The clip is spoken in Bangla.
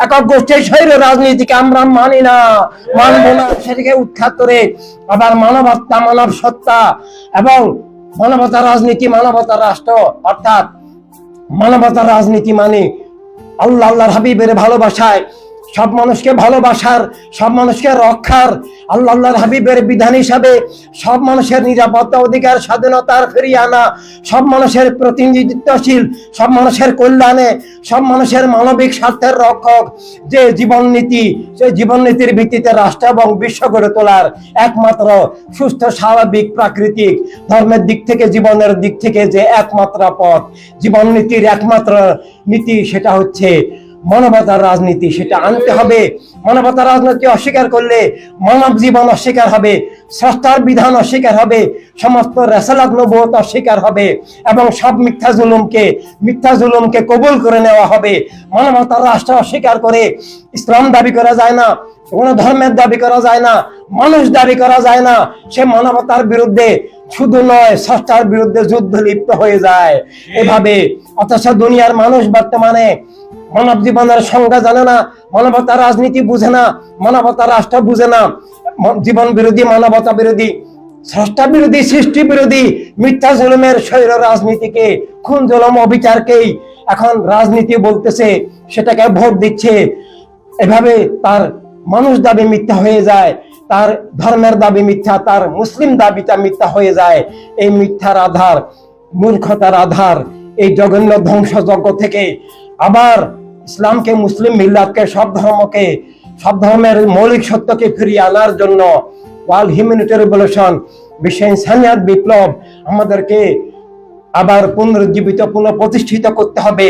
একক রাজনীতিকে আমরা মানি না আবার মানবতা, মানব সত্তা এবং মানবতা রাজনীতি, মানবতা রাষ্ট্র, অর্থাৎ মানবতা রাজনীতি মানে আল্লাহ, আল্লাহর হাবিবের ভালোবাসায় সব মানুষকে ভালোবাসার, সব মানুষকে রক্ষার, আল্লাহ হাবিবের বিধান হিসাবে সব মানুষের নিরাপত্তা অধিকার, স্বাধীনতার ফিরিয়ে আনা, সব মানুষের প্রতিনিধিত্বশীল, সব মানুষের কল্যাণে, সব মানুষের মানবিক স্বার্থের রক্ষক যে জীবন নীতি সেই জীবন নীতির ভিত্তিতে রাষ্ট্র এবং বিশ্ব গড়ে তোলার একমাত্র সুস্থ, স্বাভাবিক, প্রাকৃতিক, ধর্মের দিক থেকে, জীবনের দিক থেকে যে একমাত্র পথ জীবন নীতির একমাত্র নীতি সেটা হচ্ছে মানবতার রাজনীতি সেটা আনতে হবে। মানবতার রাজনীতি অস্বীকার করলে মানব জীবন অস্বীকার হবে স্রষ্টার বিধান অস্বীকার হবে, সমস্ত রেসালাত নবুয়ত অস্বীকার হবে এবং সব মিথ্যা জুলুমকে মিথ্যা জুলুমকে কবুল করে নেওয়া হবে। মানবতার রাষ্ট্র অস্বীকার করে ইসলাম দাবি করা যায় না, কোনো ধর্মের দাবি করা যায় না, মানুষ দাবি করা যায় না, সে মানবতার বিরুদ্ধে শুধু নয় স্রষ্টার বিরুদ্ধে যুদ্ধ লিপ্ত হয়ে যায়। এভাবে অথচ দুনিয়ার মানুষ বর্তমানে মানব জীবনের সংজ্ঞা জানে না, মানবতা রাজনীতি বুঝে না, মানবতা রাষ্ট্র বুঝে না। জীবন বিরোধী, মানবতা বিরোধী, স্রষ্টা বিরোধী, সৃষ্টি বিরোধী, মিথ্যা জুলুমের শৈর রাজনীতিকে, খুন, জলম, অবিচারকেই এখন রাজনীতি বলতেছে, সেটাকে ভোট দিচ্ছে। এভাবে তার মানুষ দাবি মিথ্যা হয়ে যায়, তার ধর্মের দাবি মিথ্যা, তার মুসলিম দাবিটা মিথ্যা হয়ে যায়। এই মিথ্যার আধার, মূর্খতার আধার, এই জঘন্য ধ্বংসযজ্ঞ থেকে আবার ইসলামকে মুসলিম মিল্লাতকে সব ধর্মকে, সব ধর্মের মৌলিক সত্যকে ফিরিয়ে আনার জন্য ওয়ার্ল্ড হিউম্যানিটি রেভলিউশন বিশ্ব ইনসানিয়াত বিপ্লব আমাদেরকে আবার পুনরুজ্জীবিত পুনঃ প্রতিষ্ঠিত করতে হবে।